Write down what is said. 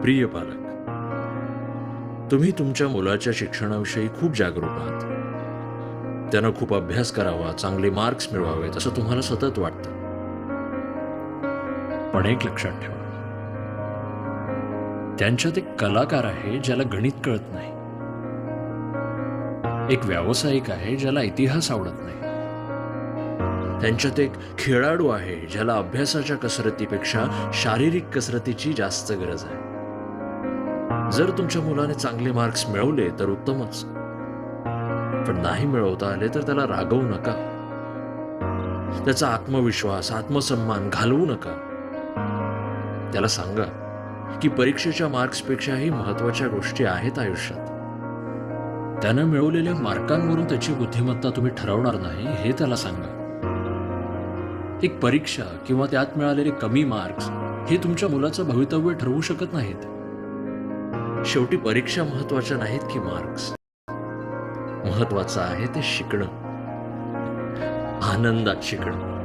प्रिय पालक तुम्ही तुमच्या मुलाच्या शिक्षणाविषयी खूप जागरूक आहात. त्यानं खूप अभ्यास करावा चांगले मार्क्स मिळवावेत असं तुम्हाला सतत वाटतं. पण एक लक्षात ठेवा. त्यांच्यात एक कलाकार आहे ज्याला गणित कळत नाही. एक व्यावसायिक आहे ज्याला इतिहास आवडत नाही. त्यांच्यात एक खेळाडू आहे ज्याला अभ्यासाच्या कसरतीपेक्षा शारीरिक कसरतीची जास्त गरज आहे. जर तुमच्या मुलाने चांगले मार्क्स मिळवले तर उत्तमच. पण नाही मिळवता आले तर त्याला रागवू नका. त्याचा आत्मविश्वास आत्मसन्मान घालवू नका. त्याला सांगा की परीक्षेच्या मार्क्सपेक्षाही महत्त्वाच्या गोष्टी आहेत आयुष्यात. त्यानं मिळवलेल्या मार्कांवरून त्याची बुद्धिमत्ता तुम्ही ठरवणार नाही हे त्याला सांगा. एक परीक्षा किंवा त्यात मिळालेले कमी मार्क्स हे तुमच्या मुलाचं भवितव्य ठरवू शकत नाहीत. शेवटी परीक्षा महत्त्वाच्या नाहीत की मार्क्स महत्वाचं आहे ते शिकणं. आनंदात शिकणं.